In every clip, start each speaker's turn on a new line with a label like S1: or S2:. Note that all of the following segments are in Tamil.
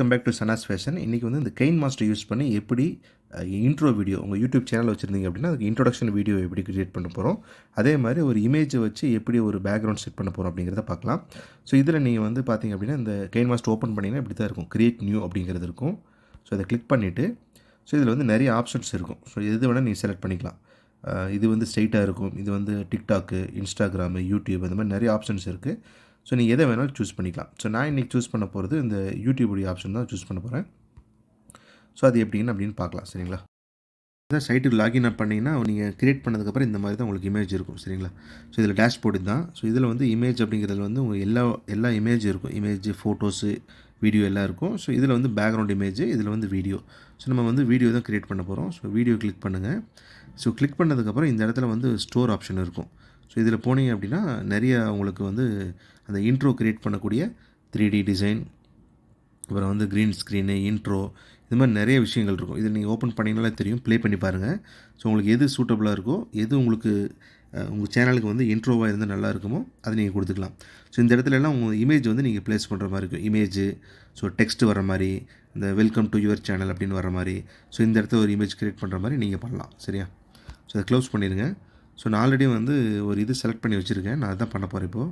S1: Welcome back to Sana's fashion இன்றைக்கி வந்து இந்த கெயின் மாஸ்டர் யூஸ் பண்ணி எப்படி இன்ட்ரோ வீடியோ உங்கள் யூடியூப் சேனல் வச்சுருந்தீங்க அப்படின்னா அதுக்கு இன்ட்ரொடக்ஷன் வீடியோ எப்படி கிரியேட் பண்ண போகிறோம் அதே மாதிரி ஒரு இமேஜை வச்சு எப்படி ஒரு பேக்ரவுண்ட் செட் பண்ண போகிறோம் அப்படிங்கிறத பார்க்கலாம். ஸோ இதில் நீங்கள் வந்து பார்த்தீங்க அப்படின்னா இந்த கெயின் மாஸ்டர் ஓப்பன் பண்ணிங்கன்னா இப்படி தான் இருக்கும். கிரியேட் நியூ அப்படிங்கிறது இருக்கும். ஸோ அதை கிளிக் பண்ணிவிட்டு ஸோ இதில் வந்து நிறைய ஆப்ஷன்ஸ் இருக்கும். ஸோ எது வேணால் நீங்கள் செலக்ட் பண்ணிக்கலாம். இது வந்து ஸ்ட்ரெயிட்டாக இருக்கும். இது வந்து டிக்டாக்கு இன்ஸ்டாகிராமு யூடியூப் அந்த மாதிரி நிறைய ஆப்ஷன்ஸ் இருக்குது ஸோ நீங்கள் எதை வேணாலும் சூஸ் பண்ணிக்கலாம். ஸோ நான் இன்றைக்கி சூஸ் பண்ண போகிறது இந்த யூடியூபுடைய ஆப்ஷன் தான் சூஸ் பண்ண போகிறேன் ஸோ அது எப்படின்னு அப்படின்னு பார்க்கலாம். சரிங்களா? இதான் சைட்டு லாகின் அப் பண்ணிங்கன்னா நீங்கள் கிரியேட் பண்ணதுக்கப்புறம் இந்த மாதிரி தான் உங்களுக்கு இமேஜ் இருக்கும். சரிங்களா? ஸோ இதில் டேஷ்போர்டு தான் ஸோ இதில் வந்து இமேஜ் அப்படிங்கிறதுல வந்து உங்கள் எல்லா எல்லா இமேஜ் இருக்கும். இமேஜ் ஃபோட்டோஸு வீடியோ எல்லாம் இருக்கும். ஸோ இதில் வந்து பேக்ரவுண்ட் இமேஜ் இதில் வந்து வீடியோ ஸோ நம்ம வந்து வீடியோ தான் க்ரியேட் பண்ண போகிறோம் ஸோ வீடியோ கிளிக் பண்ணுங்கள் ஸோ கிளிக் பண்ணதுக்கப்புறம் இந்த இடத்துல வந்து ஸ்டோர் ஆப்ஷன் இருக்கும். ஸோ இதில் போனீங்க அப்படின்னா நிறைய உங்களுக்கு வந்து அந்த இன்ட்ரோ கிரியேட் பண்ணக்கூடிய த்ரீ டி டிசைன் அப்புறம் வந்து க்ரீன் ஸ்க்ரீனு இன்ட்ரோ இது மாதிரி நிறைய விஷயங்கள் இருக்கும். இதை நீங்கள் ஓப்பன் பண்ணிங்கனாலே தெரியும். ப்ளே பண்ணி பாருங்கள் ஸோ உங்களுக்கு எது சூட்டபுளாக இருக்கோ எது உங்களுக்கு உங்கள் சேனலுக்கு வந்து இன்ட்ரோவாக இருந்தால் நல்லா இருக்குமோ அதை நீங்கள் கொடுத்துக்கலாம். ஸோ இந்த இடத்துல எல்லாம் உங்கள் இமேஜ் வந்து நீங்கள் ப்ளேஸ் பண்ணுற மாதிரி இருக்கும். இமேஜ் ஸோ டெக்ஸ்ட் வர மாதிரி இந்த வெல்கம் டு யுவர் சேனல் அப்படின்னு வர மாதிரி. ஸோ இந்த இடத்துல ஒரு இமேஜ் க்ரியேட் பண்ணுற மாதிரி நீங்கள் பண்ணலாம். சரியா? ஸோ அதை க்ளோஸ் பண்ணிடுங்க. ஸோ நான் ஆல்ரெடி வந்து ஒரு இது செலக்ட் பண்ணி வச்சுருக்கேன். நான் அதான் பண்ண போகிறேன் இப்போது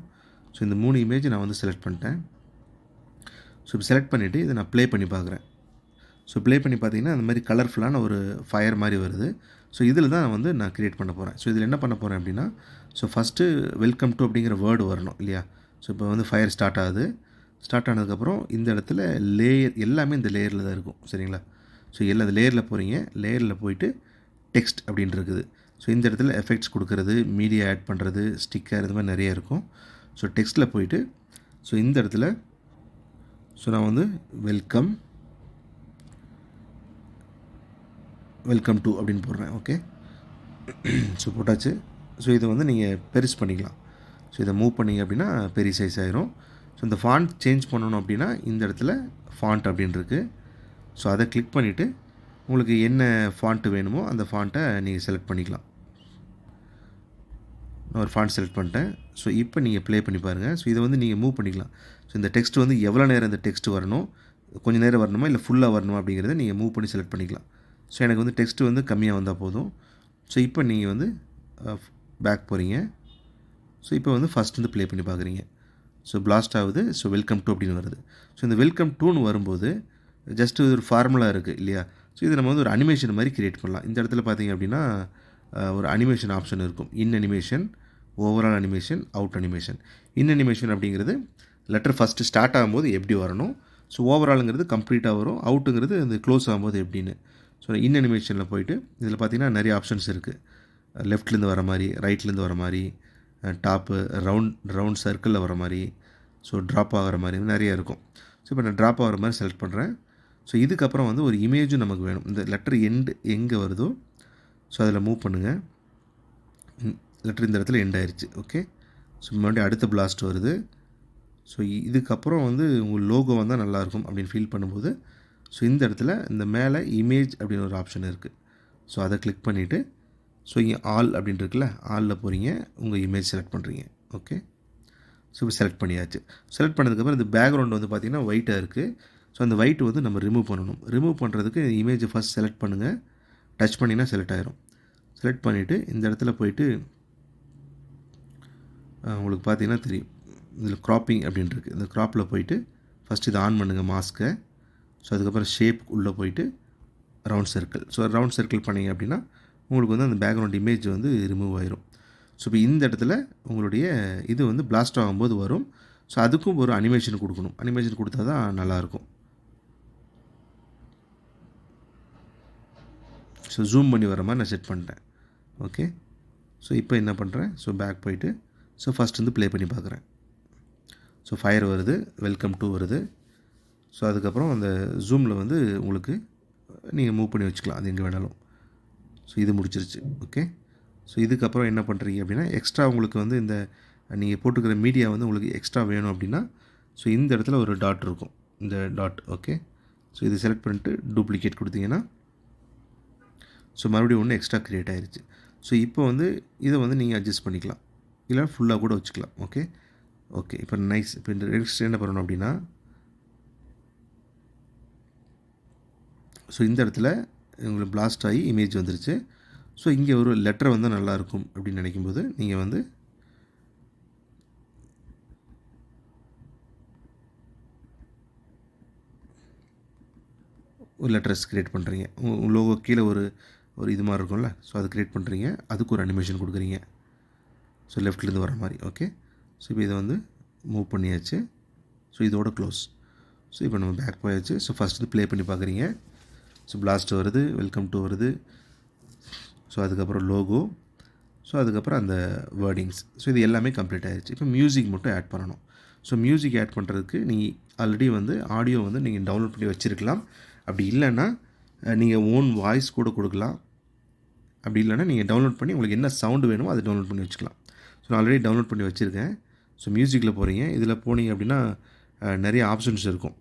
S1: ஸோ இந்த மூணு இமேஜ் நான் வந்து செலக்ட் பண்ணிட்டேன். ஸோ இப்போ செலக்ட் பண்ணிவிட்டு இதை நான் ப்ளே பண்ணி பார்க்குறேன். ஸோ ப்ளே பண்ணி பார்த்தீங்கன்னா அந்த மாதிரி கலர்ஃபுல்லான ஒரு ஃபயர் மாதிரி வருது. ஸோ இதில் தான் வந்து நான் க்ரியேட் பண்ண போகிறேன் ஸோ இதில் என்ன பண்ண போகிறேன் அப்படின்னா ஸோ ஃபஸ்ட்டு வெல்கம் டு அப்படிங்கிற வேர்டு வரணும் இல்லையா? ஸோ இப்போ வந்து ஃபயர் ஸ்டார்ட் ஆகுது. ஸ்டார்ட் ஆனதுக்கப்புறம் இந்த இடத்துல லேயர் எல்லாமே இந்த லேயரில் தான் இருக்கும். சரிங்களா? ஸோ எல்லா லேயரில் போகிறீங்க லேயரில் போயிட்டு டெக்ஸ்ட் அப்படின்னு இருக்குது. ஸோ இந்த இடத்துல எஃபெக்ட்ஸ் கொடுக்கறது மீடியா ஆட் பண்ணுறது ஸ்டிக்கர் இது மாதிரி நிறைய இருக்கும். ஸோ டெக்ஸ்ட்டில் போயிட்டு ஸோ இந்த இடத்துல ஸோ நான் வந்து வெல்கம் வெல்கம் டு அப்படின்னு போடுறேன் ஓகே ஸோ போட்டாச்சு. ஸோ இதை வந்து நீங்கள் பெருசு பண்ணிக்கலாம். ஸோ இதை மூவ் பண்ணிங்க அப்படின்னா பெரிய சைஸ் ஆயிரும். ஸோ இந்த ஃபாண்ட் சேஞ்ச் பண்ணணும் அப்படின்னா இந்த இடத்துல ஃபாண்ட் அப்படின்னு இருக்குது ஸோ அதை கிளிக் பண்ணிவிட்டு உங்களுக்கு என்ன ஃபாண்ட்டு வேணுமோ அந்த ஃபாண்ட்டை நீங்கள் செலக்ட் பண்ணிக்கலாம். நான் ஒரு ஃபாண்ட் செலக்ட் பண்ணிட்டேன். ஸோ இப்போ நீங்கள் ப்ளே பண்ணி பாருங்கள் ஸோ இதை வந்து நீங்கள் மூவ் பண்ணிக்கலாம். ஸோ இந்த டெக்ஸ்ட் வந்து எவ்வளோ நேரம் இந்த டெக்ஸ்ட் வரணும்? கொஞ்சம் நேரம் வரணுமா? இல்லை ஃபுல்லாக வரணுமா? அப்படிங்கிறத நீங்கள் மூவ் பண்ணி செலக்ட் பண்ணிக்கலாம். ஸோ எனக்கு வந்து டெக்ஸ்ட் வந்து கம்மியாக வந்தால் போதும். ஸோ இப்போ நீங்கள் வந்து பேக் போகிறீங்க ஸோ இப்போ வந்து ஃபஸ்ட் வந்து ப்ளே பண்ணி பார்க்குறீங்க ஸோ பிளாஸ்ட் ஆகுது. ஸோ வெல்கம் டூ அப்படின்னு வருது. ஸோ இந்த வெல்கம் டூன்னு வரும்போது ஜஸ்ட் ஒரு ஃபார்முலா இருக்குது இல்லையா? ஸோ இது நம்ம வந்து ஒரு அனிமேஷன் மாதிரி கிரியேட் பண்ணலாம். இந்த இடத்துல பார்த்தீங்க அப்படின்னா ஒரு அனிமேஷன் ஆப்ஷன் இருக்கும். In animation overall animation out animation in animation அப்படிங்கிறது லெட்டர் ஃபஸ்ட்டு ஸ்டார்ட் ஆகும்போது எப்படி வரணும்? ஸோ ஓவராலுங்கிறது கம்ப்ளீட்டாக வரும். அவுட்டுங்கிறது அந்த க்ளோஸ் ஆகும்போது எப்படின்னு. ஸோ இன் அனிமேஷனில் போயிட்டு இதில் பார்த்தீங்கன்னா நிறைய ஆப்ஷன்ஸ் இருக்குது லெஃப்ட்லேருந்து வர மாதிரி ரைட்லேருந்து வர மாதிரி டாப்பு ரவுண்ட் ரவுண்ட் சர்க்கிளில் வர மாதிரி ஸோ ட்ராப் ஆகிற மாதிரி நிறைய இருக்கும். ஸோ இப்போ நான் ட்ராப் ஆகிற மாதிரி செலக்ட் பண்ணுறேன் ஸோ இதுக்கப்புறம் வந்து ஒரு இமேஜும் நமக்கு வேணும். இந்த லெட்டர் எண்டு எங்கே வருதோ ஸோ அதில் மூவ் பண்ணுங்கள் லெட்டர் இந்த இடத்துல எண்ட் ஆயிடுச்சு ஓகே ஸோ மறுபடியும் அடுத்த பிளாஸ்ட் வருது. ஸோ இதுக்கப்புறம் வந்து உங்கள் லோகோ வந்தால் நல்லாயிருக்கும் அப்படின்னு ஃபீல் பண்ணும்போது ஸோ இந்த இடத்துல இந்த மேலே இமேஜ் அப்படின்னு ஒரு ஆப்ஷன் இருக்குது ஸோ அதை கிளிக் பண்ணிவிட்டு ஸோ இங்கே ஆல் அப்படின்ட்டு இருக்குல்ல ஆலில் போகிறீங்க உங்கள் இமேஜ் செலக்ட் பண்ணுறீங்க ஓகே ஸோ இப்போ செலக்ட் பண்ணியாச்சு. செலக்ட் பண்ணதுக்கப்புறம் இந்த பேக்ரவுண்ட் வந்து பார்த்திங்கன்னா ஒயிட்டாக இருக்குது ஸோ அந்த ஒயிட் வந்து நம்ம ரிமூவ் பண்ணணும். ரிமூவ் பண்ணுறதுக்கு இமேஜை ஃபஸ்ட் செலக்ட் பண்ணுங்கள் டச் பண்ணிங்கன்னா செலக்ட் ஆயிரும். செலக்ட் பண்ணிவிட்டு இந்த இடத்துல போயிட்டு உங்களுக்கு பார்த்தீங்கன்னா தெரியும். இதில் க்ராப்பிங் அப்படின்ட்டுருக்கு இந்த க்ராப்பில் போயிட்டு ஃபஸ்ட் இதை ஆன் பண்ணுங்கள் மாஸ்க்கை ஸோ அதுக்கப்புறம் ஷேப் உள்ளே போயிட்டு round circle so round circle பண்ணிங்க அப்படின்னா உங்களுக்கு வந்து அந்த பேக்ரவுண்ட் இமேஜ் வந்து ரிமூவ் ஆயிரும். ஸோ இப்போ இந்த இடத்துல உங்களுடைய இது வந்து பிளாஸ்ட் ஆகும்போது வரும். ஸோ அதுக்கும் ஒரு அனிமேஷன் கொடுக்கணும். அனிமேஷன் கொடுத்தா தான் நல்லாயிருக்கும் ஸோ ஜூம் பண்ணி வர மாதிரி நான் செட் பண்ணிட்டேன். ஓகே ஸோ இப்போ என்ன பண்ணுறேன் ஸோ பேக் போயிட்டு ஸோ ஃபஸ்ட் வந்து ப்ளே பண்ணி பார்க்குறேன். ஸோ ஃபயர் வருது வெல்கம் டூ வருது. ஸோ அதுக்கப்புறம் அந்த ஜூமில் வந்து உங்களுக்கு நீங்கள் மூவ் பண்ணி வச்சுக்கலாம் அது எங்கே வேணாலும். ஸோ இது முடிச்சிருச்சு. ஓகே ஸோ இதுக்கப்புறம் என்ன பண்ணுறீங்க அப்படின்னா எக்ஸ்ட்ரா உங்களுக்கு வந்து இந்த நீங்கள் போட்டுக்கிற மீடியா வந்து உங்களுக்கு எக்ஸ்ட்ரா வேணும் அப்படின்னா ஸோ இந்த இடத்துல ஒரு டாட் இருக்கும். இந்த டாட் ஓகே ஸோ இது செலக்ட் பண்ணிட்டு டூப்ளிகேட் கொடுத்தீங்கன்னா ஸோ மறுபடியும் ஒன்று எக்ஸ்ட்ரா க்ரியேட் ஆகிருச்சு ஸோ இப்போ வந்து இதை வந்து நீங்கள் அட்ஜஸ்ட் பண்ணிக்கலாம். இல்லை ஃபுல்லாக கூட வச்சுக்கலாம். ஓகே ஓகே இப்போ நைஸ் இப்போ இந்த நெக்ஸ்ட் என்ன பண்ணணும் அப்படின்னா ஸோ இந்த இடத்துல உங்களுக்கு பிளாஸ்ட் ஆகி இமேஜ் வந்துருச்சு. ஸோ இங்கே ஒரு லெட்டர் வந்தால் நல்லாயிருக்கும் அப்படின்னு நினைக்கும்போது நீங்கள் வந்து ஒரு லெட்டர்ஸ் க்ரியேட் பண்ணுறீங்க உங்கள் லோகோ கீழே ஒரு ஒரு இது மாதிரி இருக்கும்ல. ஸோ அது க்ரியேட் பண்ணுறீங்க அதுக்கு ஒரு அனிமேஷன் கொடுக்குறீங்க. ஸோ லெஃப்ட்லேருந்து வர மாதிரி. ஓகே ஸோ இப்போ இதை வந்து மூவ் பண்ணியாச்சு. ஸோ இதோட க்ளோஸ் ஸோ இப்போ நம்ம பேக் போயாச்சு. ஸோ ஃபஸ்ட் இது ப்ளே பண்ணி பார்க்குறீங்க. ஸோ பிளாஸ்ட் வருது. வெல்கம் டு வருது. ஸோ அதுக்கப்புறம் லோகோ ஸோ அதுக்கப்புறம் அந்த வேர்டிங்ஸ் ஸோ இது எல்லாமே கம்ப்ளீட் ஆகிடுச்சு இப்போ மியூசிக் மட்டும் ஆட் பண்ணணும். ஸோ மியூசிக் ஆட் பண்ணுறதுக்கு நீங்கள் ஆல்ரெடி வந்து ஆடியோ வந்து நீங்கள் டவுன்லோட் பண்ணி வச்சுருக்கலாம். அப்படி இல்லைன்னா நீங்கள் ஓன் வாய்ஸ் கூட கொடுக்கலாம். அப்படி இல்லைன்னா நீங்கள் டவுன்லோட் பண்ணி உங்களுக்கு என்ன சவுண்டு வேணுமோ அதை டவுன்லோட் பண்ணி வச்சுக்கலாம். ஸோ நான் ஆல்ரெடி டவுன்லோட் பண்ணி வச்சுருக்கேன். ஸோ மியூசிக்கில் போகிறீங்க இதில் போனீங்க அப்படின்னா நிறைய ஆப்ஷன்ஸ் இருக்கும்.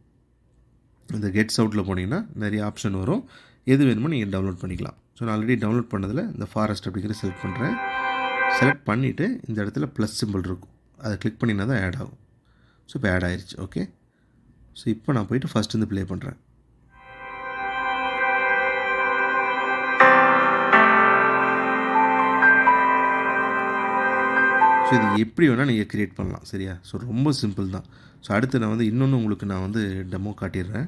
S1: இந்த கெட் அவுட்டில் போனீங்கன்னா நிறைய ஆப்ஷன் வரும். எது வேணுமோ நீங்கள் டவுன்லோட் பண்ணிக்கலாம். ஸோ நான் ஆல்ரெடி டவுன்லோட் பண்ணதில் இந்த ஃபாரஸ்ட் அப்படிங்கிறத செலக்ட் பண்ணுறேன் செலக்ட் பண்ணிவிட்டு இந்த இடத்துல ப்ளஸ் சிம்பிள் இருக்கும். அதை கிளிக் பண்ணினா தான் ஆட் ஆகும். ஸோ இப்போ ஆட் ஆயிடுச்சு ஓகே ஸோ இப்போ நான் போயிட்டு ஃபஸ்ட் வந்து ப்ளே பண்ணுறேன் ஸோ இது எப்படி வேணால் நீங்கள் க்ரியேட் பண்ணலாம் சரியா? ஸோ ரொம்ப சிம்பிள் தான். ஸோ அடுத்து நான் வந்து இன்னொன்று உங்களுக்கு நான் வந்து டெமோ காட்டிடுறேன்.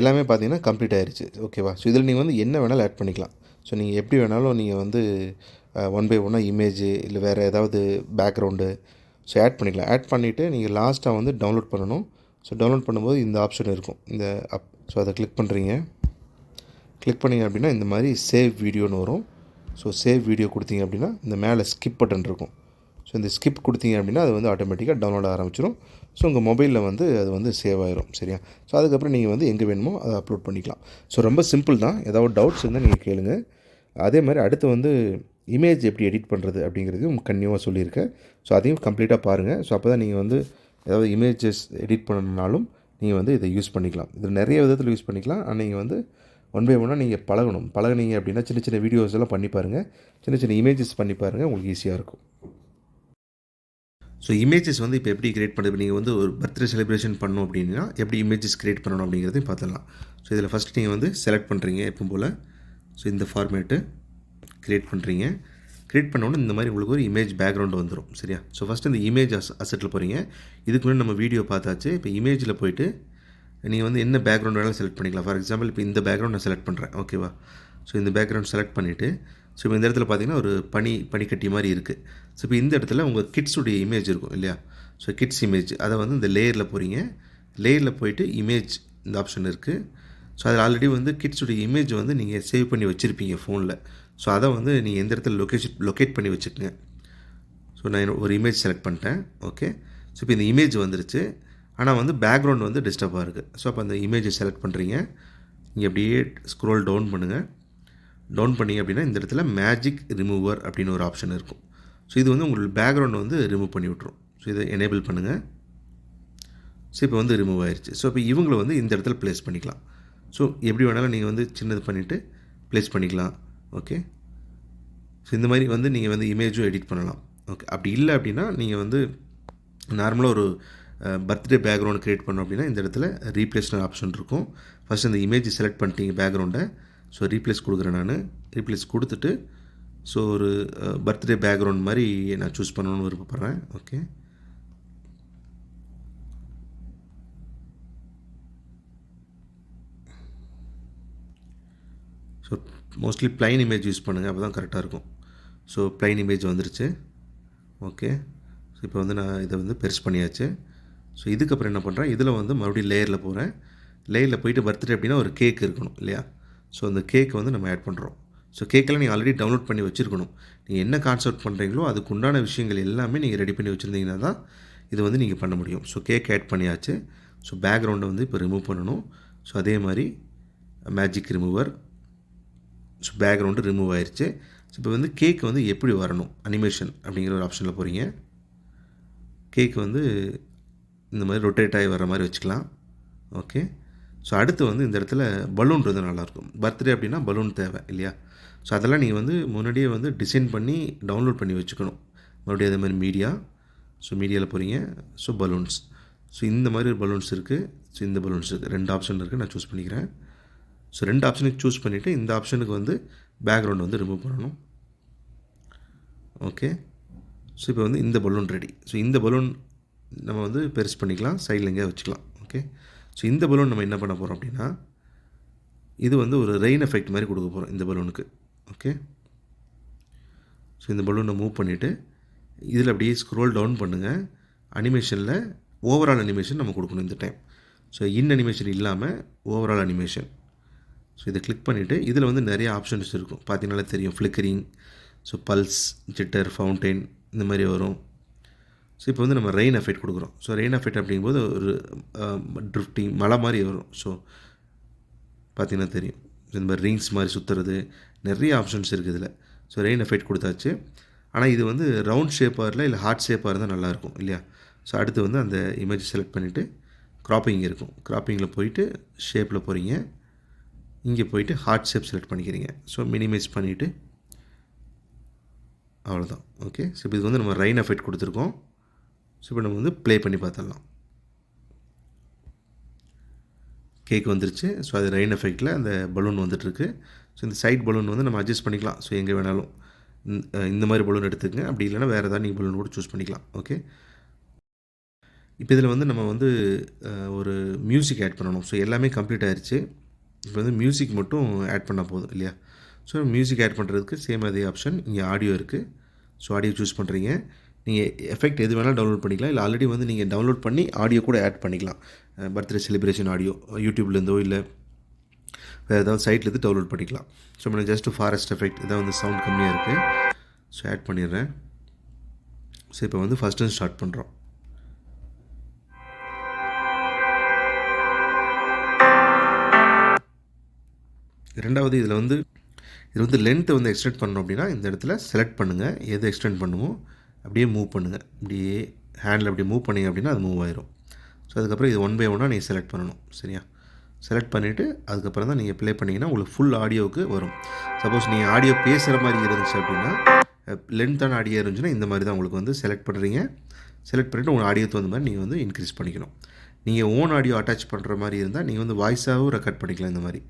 S1: எல்லாமே பார்த்தீங்கன்னா கம்ப்ளீட் ஆயிடுச்சு ஓகேவா ஸோ இதில் நீங்கள் வந்து என்ன வேணாலும் ஆட் பண்ணிக்கலாம். ஸோ நீங்கள் எப்படி வேணாலும் நீங்கள் வந்து ஒன் பை ஒன்னாக இமேஜ் இல்லை வேறு ஏதாவது பேக்ரவுண்டு ஸோ ஆட் பண்ணிக்கலாம். ஆட் பண்ணிவிட்டு நீங்கள் லாஸ்ட்டாக வந்து டவுன்லோட் பண்ணணும். ஸோ டவுன்லோட் பண்ணும்போது இந்த ஆப்ஷன் இருக்கும். இந்த அப் ஸோ அதை கிளிக் பண்ணுறீங்க கிளிக் பண்ணிங்க அப்படின்னா இந்த மாதிரி சேவ் வீடியோன்னு வரும். ஸோ சேவ் வீடியோ கொடுத்தீங்க அப்படின்னா இந்த மேலே ஸ்கிப் பட்டன் இருக்கும். ஸோ இந்த ஸ்கிப் கொடுத்தீங்க அப்படின்னா அது வந்து ஆட்டோமேட்டிக்காக டவுன்லோட் ஆரம்பிச்சிடும் ஸோ உங்கள் மொபைலில் வந்து அது வந்து சேவ் ஆயிரும் சரியா? ஸோ அதுக்கப்புறம் நீங்கள் வந்து எங்கே வேணுமோ அதை அப்லோட் பண்ணிக்கலாம். ஸோ ரொம்ப சிம்பிள் தான். ஏதாவது டவுட்ஸ் இருந்தால் நீங்கள் கேளுங்க. அதே மாதிரி அடுத்து வந்து இமேஜ் எப்படி எடிட் பண்ணுறது அப்படிங்கிறதையும் கன்னியூவாக சொல்லியிருக்கேன். ஸோ அதையும் கம்ப்ளீட்டாக பாருங்கள் ஸோ அப்போ தான் நீங்கள் வந்து ஏதாவது இமேஜஸ் எடிட் பண்ணணுனாலும் நீங்கள் வந்து இதை யூஸ் பண்ணிக்கலாம். இது நிறைய விதத்தில் யூஸ் பண்ணிக்கலாம். ஆனால் நீங்கள் வந்து ஒன் பை ஒன்னாக நீங்கள் பழகணும். பழகுனீங்க அப்படின்னா சின்ன சின்ன வீடியோஸ் எல்லாம் பண்ணி பாருங்கள் சின்ன சின்ன இமேஜஸ் பண்ணி பாருங்கள் உங்களுக்கு ஈஸியாக இருக்கும். ஸோ இமேஜஸ் வந்து இப்போ எப்படி கிரியேட் பண்ணுறது நீங்கள் வந்து ஒரு பர்த்டே செலிப்ரேஷன் பண்ணணும் அப்படின்னா எப்படி இமேஜஸ் கிரியேட் பண்ணணும் அப்படிங்கிறதையும் பார்த்துடலாம். ஸோ இதில் ஃபஸ்ட் நீங்கள் வந்து செலக்ட் பண்ணுறீங்க எப்பவும் போல். ஸோ இந்த ஃபார்மேட்டு க்ரியேட் பண்ணுறீங்க க்ரியேட் பண்ணோன்னே இந்த மாதிரி உங்களுக்கு ஒரு இமேஜ் பேக்ரவுண்ட் வந்துடும் சரியா? ஸோ ஃபஸ்ட்டு இந்த இமேஜ் அஸ் அசெட்டில் போகிறீங்க இதுக்கு முன்னாடி நம்ம வீடியோ பார்த்தாச்சு. இப்போ இமேஜில் போயிட்டு நீங்கள் வந்து என்ன பேக்ரவுண்ட் வேணாலும் செலக்ட் பண்ணிக்கலாம். ஃபார் எக்ஸாம்பிள் இப்போ இந்த பேக்ரவுண்ட் நான் செலக்ட் பண்ணுறேன் ஓகேவா ஸோ இந்த பேக்ரவுண்ட் செலக்ட் பண்ணிவிட்டு ஸோ இப்போ இந்த இடத்துல பார்த்தீங்கன்னா ஒரு பனி பனிக்கட்டி மாதிரி இருக்குது ஸோ இப்போ இந்த இடத்துல உங்கள் கிட்ஸுடைய இமேஜ் இருக்கும் இல்லையா? ஸோ கிட்ஸ் இமேஜ் அதை வந்து இந்த லேயரில் போகிறீங்க லேயரில் போயிட்டு இமேஜ் இந்த ஆப்ஷன் இருக்குது ஸோ அதில் ஆல்ரெடி வந்து கிட்ஸுடைய இமேஜ் வந்து நீங்கள் சேவ் பண்ணி வச்சுருப்பீங்க ஃபோனில் ஸோ அதை வந்து நீங்கள் எந்த இடத்துல லொக்கேஷன் லொக்கேட் பண்ணி வச்சுக்கோங்க. ஸோ நான் ஒரு இமேஜ் செலக்ட் பண்ணிட்டேன். ஓகே ஸோ இப்போ இந்த இமேஜ் வந்துருச்சு. ஆனால் வந்து பேக்ரவுண்ட் வந்து டிஸ்டர்பாக இருக்குது ஸோ அப்போ அந்த இமேஜை செலக்ட் பண்ணுறீங்க நீங்கள் அப்படியே ஸ்க்ரோல் டவுன் பண்ணுங்கள் டவுன் பண்ணீங்க அப்படின்னா இந்த இடத்துல மேஜிக் ரிமூவர் அப்படின்னு ஒரு ஆப்ஷன் இருக்கும். ஸோ இது வந்து உங்களுக்கு பேக்ரவுண்ட் வந்து ரிமூவ் பண்ணி விட்ரும் ஸோ இதை எனேபிள் பண்ணுங்கள் ஸோ இப்போ வந்து ரிமூவ் ஆயிடுச்சு ஸோ இப்போ இவங்களை வந்து இந்த இடத்துல ப்ளேஸ் பண்ணிக்கலாம். ஸோ எப்படி வேணாலும் நீங்கள் வந்து சின்னது பண்ணிவிட்டு ப்ளேஸ் பண்ணிக்கலாம். ஓகே ஸோ இந்த மாதிரி வந்து நீங்கள் வந்து இமேஜும் எடிட் பண்ணலாம். ஓகே அப்படி இல்லை அப்படின்னா நீங்கள் வந்து நார்மலாக ஒரு பர்த்டே பேக்ரவுண்ட் க்ரியேட் பண்ணோம் அப்படின்னா இந்த இடத்துல ரீப்ளேஸ்னர் ஆப்ஷன் இருக்கும். ஃபஸ்ட் இந்த இமேஜ் செலக்ட் பண்ணிட்டீங்க பேக்ரவுண்டை ஸோ ரீப்ளேஸ் கொடுக்குறேன் நான். ரீப்ளேஸ் கொடுத்துட்டு ஸோ ஒரு பர்த்டே பேக்ரவுண்ட் மாதிரி நான் சூஸ் பண்ணணும்னு விருப்பப்படுறேன். Okay so mostly plain image use பண்ணுங்கள் அப்போ தான் கரெக்டாக இருக்கும். ஸோ ப்ளைன் இமேஜ் வந்துருச்சு. ஓகே ஸோ இப்போ வந்து நான் இதை வந்து பெருசு பண்ணியாச்சு. ஸோ இதுக்கப்புறம் என்ன பண்ணுறேன் இதில் வந்து மறுபடியும் லேயரில் போகிறேன் லேயரில் போயிட்டு பர்த்டே அப்படின்னா ஒரு கேக் இருக்கணும் இல்லையா? ஸோ அந்த கேக் வந்து நம்ம ஆட் பண்ணுறோம் ஸோ கேக்கெல்லாம் நீங்கள் ஆல்ரெடி டவுன்லோட் பண்ணி வச்சுருக்கணும். நீங்கள் என்ன கான்செப்ட் பண்ணுறீங்களோ அதுக்கு உண்டான விஷயங்கள் எல்லாமே நீங்கள் ரெடி பண்ணி வச்சுருந்தீங்கன்னா தான் இது வந்து நீங்கள் பண்ண முடியும். ஸோ கேக் ஆட் பண்ணியாச்சு. ஸோ பேக்ரவுண்டை வந்து இப்போ ரிமூவ் பண்ணணும். ஸோ அதே மாதிரி magic remover so background remove ஆயிடுச்சு ஸோ இப்போ வந்து கேக் வந்து எப்படி வரணும்? அனிமேஷன் அப்படிங்கிற ஒரு ஆப்ஷனில் போகிறீங்க கேக் வந்து இந்த மாதிரி ரொட்டேட் ஆகி வர மாதிரி வச்சுக்கலாம். ஓகே ஸோ அடுத்து வந்து இந்த இடத்துல பலூன்றது நல்லாயிருக்கும். பர்த்டே அப்படின்னா பலூன் தேவை இல்லையா? ஸோ அதெல்லாம் நீங்கள் வந்து முன்னாடியே வந்து டிசைன் பண்ணி டவுன்லோட் பண்ணி வச்சுக்கணும். மறுபடியும் அதே மாதிரி மீடியா. ஸோ மீடியாவில் போகிறீங்க ஸோ பலூன்ஸ். ஸோ இந்த மாதிரி ஒரு பலூன்ஸ் இருக்குது ஸோ இந்த பலூன்ஸ் இருக்குது ரெண்டு ஆப்ஷன் இருக்குது நான் சூஸ் பண்ணிக்கிறேன். ஸோ ரெண்டு ஆப்ஷனுக்கு சூஸ் பண்ணிவிட்டு இந்த ஆப்ஷனுக்கு வந்து பேக்ரவுண்ட் வந்து ரிமூவ் பண்ணணும். ஓகே ஸோ இப்போ வந்து இந்த பலூன் ரெடி ஸோ இந்த பலூன் நம்ம வந்து பெருசு பண்ணிக்கலாம். சைடில் எங்கேயா வச்சுக்கலாம். ஓகே ஸோ இந்த பலூன் நம்ம என்ன பண்ண போகிறோம் அப்படின்னா இது வந்து ஒரு ரெயின் எஃபெக்ட் மாதிரி கொடுக்க போகிறோம் இந்த பலூனுக்கு ஓகே ஸோ இந்த பலூனை மூவ் பண்ணிவிட்டு இதில் அப்படியே ஸ்க்ரோல் டவுன் பண்ணுங்கள் அனிமேஷனில் ஓவரால் அனிமேஷன் நம்ம கொடுக்கணும் இந்த டைம் ஸோ இன் அனிமேஷன் இல்லாமல் ஓவரால் அனிமேஷன் ஸோ இதை கிளிக் பண்ணிவிட்டு இதில் வந்து நிறைய ஆப்ஷன்ஸ் இருக்கும். பார்த்தீங்கனாலே தெரியும். Flickering so pulse jitter fountain இந்த மாதிரி வரும். ஸோ இப்போ வந்து நம்ம ரெயின் எஃபெக்ட் கொடுக்குறோம். ஸோ ரெயின் எஃபெக்ட் அப்படிங்கும்போது ஒரு ட்ரிஃப்டிங் மழை மாதிரி வரும். ஸோ பார்த்திங்கன்னா தெரியும். இந்த மாதிரி ரிங்ஸ் மாதிரி சுற்றுறது நிறைய ஆப்ஷன்ஸ் இருக்குது இதில். ஸோ ரெயின் எஃபெக்ட் கொடுத்தாச்சு. ஆனால் இது வந்து ரவுண்ட் ஷேப்பாக இல்லை இல்லை ஹார்ட் ஷேப்பாக இருந்தால் நல்லாயிருக்கும் இல்லையா? ஸோ அடுத்து வந்து அந்த இமேஜ் செலக்ட் பண்ணிவிட்டு க்ராப்பிங் இருக்கும். க்ராப்பிங்கில் போயிட்டு ஷேப்பில் போகிறீங்க இங்கே போயிட்டு ஹார்ட் ஷேப் செலக்ட் பண்ணிக்கிறீங்க. ஸோ மினிமைஸ் பண்ணிவிட்டு அவ்வளோதான் ஓகே ஸோ இப்போ இது வந்து நம்ம ரெயின் எஃபெக்ட் கொடுத்துருக்கோம். ஸோ இப்போ நம்ம வந்து ப்ளே பண்ணி பார்த்துடலாம். கேக் வந்துருச்சு. ஸோ அது ரெயின் எஃபெக்டில் அந்த பலூன் வந்துட்டுருக்கு. ஸோ இந்த சைட் பலூன் வந்து நம்ம அட்ஜஸ்ட் பண்ணிக்கலாம். ஸோ எங்கே வேணாலும். இந்த- இந்த மாதிரி பலூன் எடுத்துக்கங்க. அப்படி இல்லைனா வேறு ஏதாவது நீங்கள் பலூன் கூட சூஸ் பண்ணிக்கலாம். ஓகே இப்போ இதில் வந்து நம்ம வந்து ஒரு மியூசிக் ஆட் பண்ணணும். ஸோ எல்லாமே கம்ப்ளீட் ஆயிடுச்சு இப்போ வந்து மியூசிக் மட்டும் ஆட் பண்ணால் போதும் இல்லையா? ஸோ மியூசிக் ஆட் பண்ணுறதுக்கு சேம் அதே ஆப்ஷன் இங்கே ஆடியோ இருக்குது ஸோ ஆடியோ சூஸ் பண்ணுறீங்க நீங்கள் எஃபெக்ட் எது வேணாலும் டவுன்லோட் பண்ணிக்கலாம். இல்லை ஆல்ரெடி வந்து நீங்கள் டவுன்லோட் பண்ணி ஆடியோ கூட ஆட் பண்ணிக்கலாம். பர்த்டே செலிப்ரேஷன் ஆடியோ யூடியூப்லேருந்தோ இல்லை வேறு ஏதாவது சைட்லேருந்து டவுன்லோட் பண்ணிக்கலாம். ஸோ நான் ஜஸ்ட் ஃபாரஸ்ட் எஃபெக்ட் இதான் வந்து சவுண்ட் கம்மியாக இருக்குது ஸோ ஆட் பண்ணிடுறேன். ஸோ இப்போ வந்து ஃபஸ்ட்டு ஸ்டார்ட் பண்ணுறோம் ரெண்டாவது இதில் வந்து இது வந்து லென்த்தை வந்து எக்ஸ்டெண்ட் பண்ணணும் அப்படின்னா இந்த இடத்துல செலக்ட் பண்ணுங்கள் எது எக்ஸ்டெண்ட் பண்ணுமோ அப்படியே மூவ் பண்ணுங்கள் இப்படியே ஹேண்டில் அப்படியே மூவ் பண்ணீங்க அப்படின்னா அது மூவ் ஆயிரும். ஸோ அதுக்கப்புறம் இது ஒன் பை ஒன்னாக நீங்கள் செலக்ட் பண்ணணும். சரியா? செலக்ட் பண்ணிவிட்டு அதுக்கப்புறம் தான் நீங்கள் ப்ளே பண்ணிங்கன்னா உங்களுக்கு ஃபுல் ஆடியோவுக்கு வரும். சப்போஸ் நீங்கள் ஆடியோ பேசுகிற மாதிரி இருந்துச்சு அப்படின்னா லென்த்தான ஆடியோ இருந்துச்சுன்னா இந்த மாதிரி தான் உங்களுக்கு வந்து செலக்ட் பண்ணுறீங்க செலக்ட் பண்ணிவிட்டு உங்கள் ஆடியோ தகுந்த மாதிரி நீங்கள் வந்து இன்க்ரீஸ் பண்ணிக்கணும். நீங்கள் ஓன் ஆடியோ அட்டாச் பண்ணுற மாதிரி இருந்தால் நீங்கள் வந்து வாய்ஸாகவும் ரெக்கார்ட் பண்ணிக்கலாம் இந்த மாதிரி.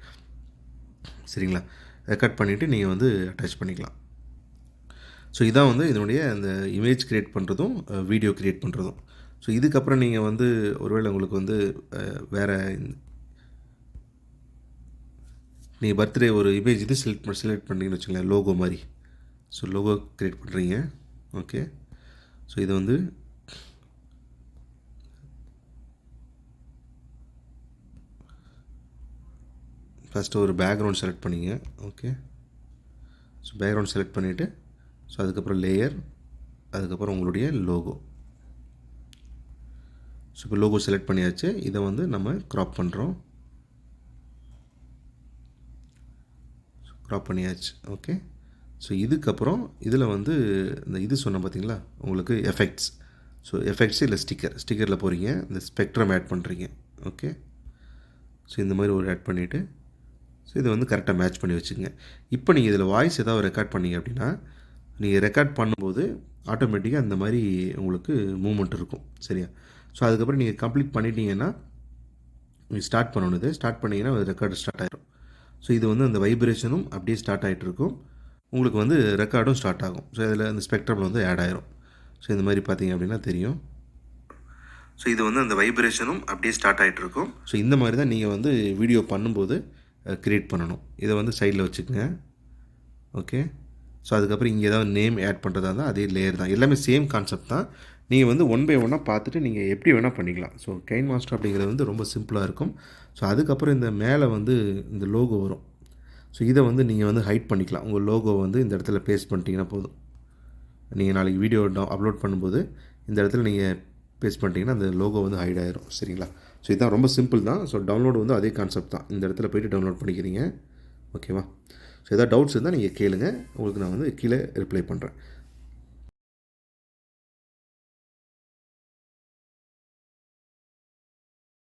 S1: சரிங்களா? ரெக்கார்ட் பண்ணிவிட்டு நீங்கள் வந்து அட்டாச் பண்ணிக்கலாம். ஸோ இதான் வந்து இதனுடைய அந்த இமேஜ் க்ரியேட் பண்ணுறதும் வீடியோ க்ரியேட் பண்ணுறதும் ஸோ இதுக்கப்புறம் நீங்கள் வந்து ஒருவேளை உங்களுக்கு வந்து வேறு நீங்கள் பர்த்டே ஒரு இமேஜ் இது செலக்ட் செலக்ட் பண்ணுறீங்கன்னு வச்சுங்களேன் லோகோ மாதிரி. ஸோ லோகோ க்ரியேட் பண்ணுறீங்க ஓகே ஸோ இது வந்து ஃபஸ்ட்டு ஒரு பேக்ரவுண்ட் செலக்ட் பண்ணிங்க. ஓகே ஸோ பேக்ரவுண்ட் செலக்ட் பண்ணிவிட்டு ஸோ அதுக்கப்புறம் லேயர் அதுக்கப்புறம் உங்களுடைய லோகோ ஸோ இப்போ லோகோ செலக்ட் பண்ணியாச்சு. இதை வந்து நம்ம க்ராப் பண்ணுறோம் க்ராப் பண்ணியாச்சு. ஓகே ஸோ இதுக்கப்புறம் இதில் வந்து இந்த இது சொன்னேன் பார்த்தீங்களா உங்களுக்கு எஃபெக்ட்ஸ் ஸோ எஃபெக்ட்ஸ் இல்லை ஸ்டிக்கர் ஸ்டிக்கரில் போகிறீங்க இந்த ஸ்பெக்ட்ரம் ஆட் பண்ணுறீங்க ஓகே ஸோ இந்த மாதிரி ஒரு ஆட் பண்ணிவிட்டு ஸோ இதை வந்து கரெக்டாக மேட்ச் பண்ணி வச்சுக்கோங்க. இப்போ நீங்கள் இதில் வாய்ஸ் ஏதாவது ரெக்கார்ட் பண்ணீங்க அப்படின்னா நீங்கள் ரெக்கார்ட் பண்ணும்போது ஆட்டோமேட்டிக்காக அந்த மாதிரி உங்களுக்கு மூமெண்ட் இருக்கும் சரியா? ஸோ அதுக்கப்புறம் நீங்கள் கம்ப்ளீட் பண்ணிட்டீங்கன்னா நீங்கள் ஸ்டார்ட் பண்ணணும். ஸ்டார்ட் பண்ணிங்கன்னா ரெக்கார்டு ஸ்டார்ட் ஆகிடும் ஸோ இது வந்து அந்த வைப்ரேஷனும் அப்படியே ஸ்டார்ட் ஆகிட்டு இருக்கும் உங்களுக்கு வந்து ரெக்கார்டும் ஸ்டார்ட் ஆகும். ஸோ இதில் அந்த ஸ்பெக்ட்ரமில் வந்து ஆட் ஆயிரும். ஸோ இந்த மாதிரி பார்த்தீங்க அப்படின்னா தெரியும். ஸோ இது வந்து அந்த வைப்ரேஷனும் அப்படியே ஸ்டார்ட் ஆகிட்டு இருக்கும் ஸோ இந்த மாதிரி தான் நீங்கள் வந்து வீடியோ பண்ணும்போது க்ரியேட் பண்ணணும். இதை வந்து சைடில் வச்சுக்கோங்க. ஓகே ஸோ அதுக்கப்புறம் இங்கே ஏதாவது நேம் ஆட் பண்ணுறதா இருந்தால் அதே லேயர் தான். எல்லாமே சேம் கான்செப்ட் தான். நீங்கள் வந்து ஒன் பை ஒன்னாக பார்த்துட்டு நீங்கள் எப்படி வேணால் பண்ணிக்கலாம். ஸோ கைன் மாஸ்டர் அப்படிங்கிறது வந்து ரொம்ப சிம்பிளாக இருக்கும். ஸோ அதுக்கப்புறம் இந்த மேலே வந்து இந்த லோகோ வரும். ஸோ இதை வந்து நீங்கள் வந்து ஹைட் பண்ணிக்கலாம். உங்கள் லோகோ வந்து இந்த இடத்துல பேஸ்ட் பண்ணிட்டீங்கன்னா போதும். நீங்கள் நாளைக்கு வீடியோ அப்லோட் பண்ணும்போது இந்த இடத்துல நீங்கள் பேஸ்ட் பண்ணிட்டீங்கன்னா அந்த லோகோ வந்து ஹைட் ஆயிரும். சரிங்களா? ஸோ இதுதான் ரொம்ப சிம்பிள் தான். ஸோ டவுன்லோடு வந்து அதே கான்செப்ட் தான். இந்த இடத்துல போயிட்டு டவுன்லோட் பண்ணிக்கிறீங்க. ஓகேவா ஸோ எதாவது டவுட்ஸ் இருந்தால் நீங்கள் கேளுங்கள் உங்களுக்கு நான் வந்து கீழே ரிப்ளை பண்ணுறேன்